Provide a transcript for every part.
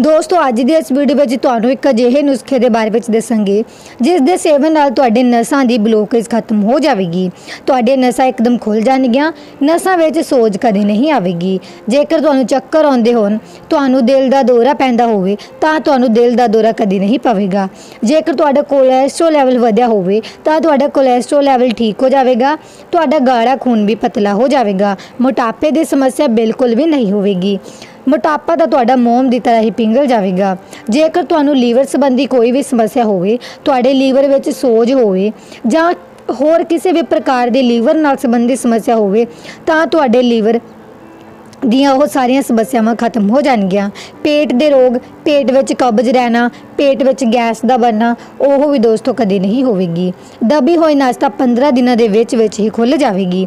ਦੋਸਤੋ, ਅੱਜ ਦੀ ਇਸ ਵੀਡੀਓ ਵਿੱਚ ਤੁਹਾਨੂੰ ਇੱਕ ਅਜਿਹੇ ਨੁਸਖੇ ਦੇ ਬਾਰੇ ਵਿੱਚ ਦੱਸਾਂਗੇ, ਜਿਸ ਦੇ ਸੇਵਨ ਨਾਲ ਤੁਹਾਡੇ ਨਸਾਂ ਦੀ ਬਲੋਕੇਜ ਖਤਮ ਹੋ ਜਾਵੇਗੀ। ਤੁਹਾਡੇ ਨਸਾਂ ਇੱਕਦਮ ਖੁੱਲ ਜਾਣਗੀਆਂ, ਨਸਾਂ ਵਿੱਚ ਸੋਜ ਕਦੇ ਨਹੀਂ ਆਵੇਗੀ। ਜੇਕਰ ਤੁਹਾਨੂੰ ਚੱਕਰ ਆਉਂਦੇ ਹੋਣ, ਤੁਹਾਨੂੰ ਦਿਲ ਦਾ ਦੌਰਾ ਪੈਂਦਾ ਹੋਵੇ, ਤਾਂ ਤੁਹਾਨੂੰ ਦਿਲ ਦਾ ਦੌਰਾ ਕਦੇ ਨਹੀਂ ਪਵੇਗਾ। ਜੇਕਰ ਤੁਹਾਡਾ ਕੋਲੇਸਟ੍ਰੋਲ ਲੈਵਲ ਵਧਿਆ ਹੋਵੇ, ਤਾਂ ਤੁਹਾਡਾ ਕੋਲੇਸਟ੍ਰੋਲ ਲੈਵਲ ਠੀਕ ਹੋ ਜਾਵੇਗਾ, ਤੁਹਾਡਾ ਗਾੜਾ ਖੂਨ ਵੀ ਪਤਲਾ ਹੋ ਜਾਵੇਗਾ, ਮੋਟਾਪੇ ਦੀ ਸਮੱਸਿਆ ਬਿਲਕੁਲ ਵੀ ਨਹੀਂ ਹੋਵੇਗੀ। ਮੋਟਾਪਾ ਤਾਂ ਤੁਹਾਡਾ ਮੋਮ ਦੀ ਤਰ੍ਹਾਂ ਹੀ ਪਿੰਗਲ ਜਾਵੇਗਾ। ਜੇਕਰ ਤੁਹਾਨੂੰ ਲੀਵਰ ਸੰਬੰਧੀ ਕੋਈ ਵੀ ਸਮੱਸਿਆ ਹੋਵੇ, ਤੁਹਾਡੇ ਲੀਵਰ ਵਿੱਚ ਸੋਜ ਹੋਵੇ ਜਾਂ ਹੋਰ ਕਿਸੇ ਵੀ ਪ੍ਰਕਾਰ ਦੇ ਲੀਵਰ ਨਾਲ ਸੰਬੰਧਿਤ ਸਮੱਸਿਆ ਹੋਵੇ, ਤਾਂ ਤੁਹਾਡੇ ਲੀਵਰ ਦੀਆਂ ਉਹ ਸਾਰੀਆਂ ਸਮੱਸਿਆਵਾਂ ਖਤਮ ਹੋ ਜਾਣਗੀਆਂ। ਪੇਟ ਦੇ ਰੋਗ, ਪੇਟ ਵਿੱਚ ਕਬਜ਼ ਰਹਿਣਾ, ਪੇਟ ਵਿੱਚ ਗੈਸ ਦਾ ਬਣਨਾ, ਉਹ ਵੀ ਦੋਸਤੋ ਕਦੇ ਨਹੀਂ ਹੋਵੇਗੀ। ਦਬੀ ਹੋਈ ਨਾਸ਼ਤਾ 15 ਦਿਨਾਂ ਦੇ ਵਿੱਚ ਵਿੱਚ ਹੀ ਖੁੱਲ ਜਾਵੇਗੀ।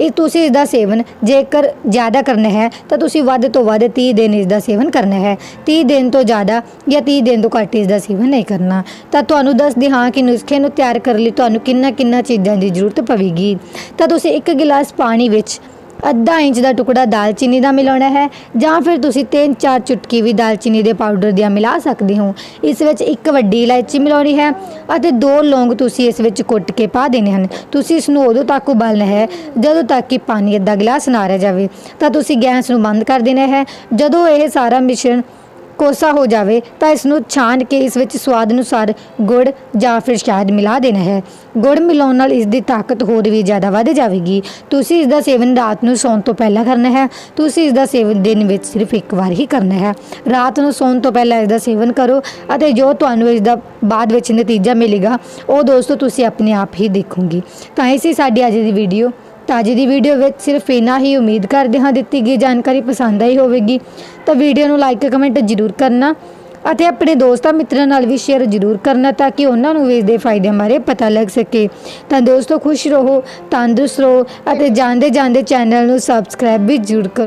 ਇਹ ਤੁਸੀਂ ਇਸ ਦਾ ਸੇਵਨ ਜੇਕਰ ਜ਼ਿਆਦਾ ਕਰਨਾ ਹੈ, ਤਾਂ ਤੁਸੀਂ ਵੱਧ ਤੋਂ ਵੱਧ 30 ਦਿਨ ਇਸ ਦਾ ਸੇਵਨ ਕਰਨਾ ਹੈ। 30 ਦਿਨ ਤੋਂ ਜ਼ਿਆਦਾ ਜਾਂ 30 ਦਿਨ ਤੋਂ ਘੱਟ ਇਸ ਦਾ ਸੇਵਨ ਨਹੀਂ ਕਰਨਾ। ਤਾਂ ਤੁਹਾਨੂੰ ਦੱਸਦੀ ਹਾਂ ਕਿ ਨੁਸਖੇ ਨੂੰ ਤਿਆਰ ਕਰਨ ਲਈ ਤੁਹਾਨੂੰ ਕਿੰਨਾ ਕਿੰਨਾ ਚੀਜ਼ਾਂ ਦੀ ਜ਼ਰੂਰਤ ਪਵੇਗੀ। ਤਾਂ ਤੁਸੀਂ ਇੱਕ ਗਿਲਾਸ ਪਾਣੀ ਵਿੱਚ ਅੱਧਾ ਇੰਚ ਦਾ ਟੁਕੜਾ ਦਾਲਚੀਨੀ ਦਾ ਮਿਲਾਉਣਾ ਹੈ, ਜਾਂ ਫਿਰ ਤੁਸੀਂ 3-4 ਚੁਟਕੀ ਵੀ ਦਾਲਚੀਨੀ ਦੇ ਪਾਊਡਰ ਦੀਆਂ ਮਿਲਾ ਸਕਦੇ ਹੋ। ਇਸ ਵਿੱਚ ਇੱਕ ਵੱਡੀ ਇਲਾਇਚੀ ਮਿਲਾਉਣੀ ਹੈ ਅਤੇ ਦੋ ਲੌਂਗ ਤੁਸੀਂ ਇਸ ਵਿੱਚ ਕੁੱਟ ਕੇ ਪਾ ਦੇਣੇ ਹਨ। ਤੁਸੀਂ ਇਸ ਨੂੰ ਉਦੋਂ ਤੱਕ ਉਬਾਲਣਾ ਹੈ, ਜਦੋਂ ਤੱਕ ਕਿ ਪਾਣੀ ਅੱਧਾ ਗਲਾਸ ਨਾ ਰਹਿ ਜਾਵੇ। ਤਾਂ ਤੁਸੀਂ ਗੈਸ ਨੂੰ ਬੰਦ ਕਰ ਦੇਣਾ ਹੈ। ਜਦੋਂ ਇਹ ਸਾਰਾ ਮਿਸ਼ਰਣ ਕੋਸਾ ਹੋ ਜਾਵੇ ਤਾਂ ਇਸ ਨੂੰ ਛਾਣ ਕੇ ਇਸ ਵਿੱਚ ਸਵਾਦ ਅਨੁਸਾਰ ਗੁੜ ਜਾਂ ਫਿਰ ਸ਼ਾਇਦ ਮਿਲਾ ਦੇਣਾ ਹੈ। ਗੁੜ ਮਿਲਾਉਣ ਨਾਲ ਇਸ ਦੀ ਤਾਕਤ ਹੋਰ ਵੀ ਜ਼ਿਆਦਾ ਵੱਧ ਜਾਵੇਗੀ। ਤੁਸੀਂ ਇਸ ਦਾ ਸੇਵਨ ਰਾਤ ਨੂੰ ਸੌਣ ਤੋਂ ਪਹਿਲਾਂ ਕਰਨਾ ਹੈ। ਤੁਸੀਂ ਇਸ ਦਾ ਸੇਵਨ ਦਿਨ ਵਿੱਚ ਸਿਰਫ ਇੱਕ ਵਾਰ ਹੀ ਕਰਨਾ ਹੈ। ਰਾਤ ਨੂੰ ਸੌਣ ਤੋਂ ਪਹਿਲਾਂ ਇਸ ਦਾ ਸੇਵਨ ਕਰੋ ਅਤੇ ਜੋ ਤੁਹਾਨੂੰ ਇਸ ਦਾ ਬਾਅਦ ਵਿੱਚ ਨਤੀਜਾ ਮਿਲੇਗਾ, ਉਹ ਦੋਸਤੋ ਤੁਸੀਂ ਆਪਣੇ ਆਪ ਹੀ ਦੇਖੋਗੇ। ਤਾਂ ਇਹ ਸੀ ਸਾਡੀ ਅੱਜ ਦੀ ਵੀਡੀਓ ਤਾਂ ਅੱਜ ਦੀ ਵੀਡੀਓ ਵਿੱਚ ਸਿਰਫ ਇਨਾ ਹੀ ਉਮੀਦ ਕਰਦੇ ਹਾਂ ਦਿੱਤੀ ਗਈ ਜਾਣਕਾਰੀ ਪਸੰਦ ਆਈ ਹੋਵੇਗੀ। ਤਾਂ ਵੀਡੀਓ ਨੂੰ ਲਾਈਕ ਕਮੈਂਟ ਜ਼ਰੂਰ ਕਰਨਾ ਅਤੇ ਆਪਣੇ ਦੋਸਤਾਂ ਮਿੱਤਰਾਂ ਨਾਲ ਵੀ ਸ਼ੇਅਰ ਜ਼ਰੂਰ ਕਰਨਾ ਤਾਂ ਕਿ ਉਹਨਾਂ ਨੂੰ ਵੀ ਇਸ ਦੇ ਫਾਇਦੇ ਬਾਰੇ ਪਤਾ ਲੱਗ ਸਕੇ। ਤਾਂ ਦੋਸਤੋ ਖੁਸ਼ ਰਹੋ, ਤੰਦਰੁਸਤ ਰਹੋ ਅਤੇ ਜਾਂਦੇ ਜਾਂਦੇ ਚੈਨਲ ਨੂੰ ਸਬਸਕ੍ਰਾਈਬ ਵੀ ਜ਼ਰੂਰ ਕਰੋ।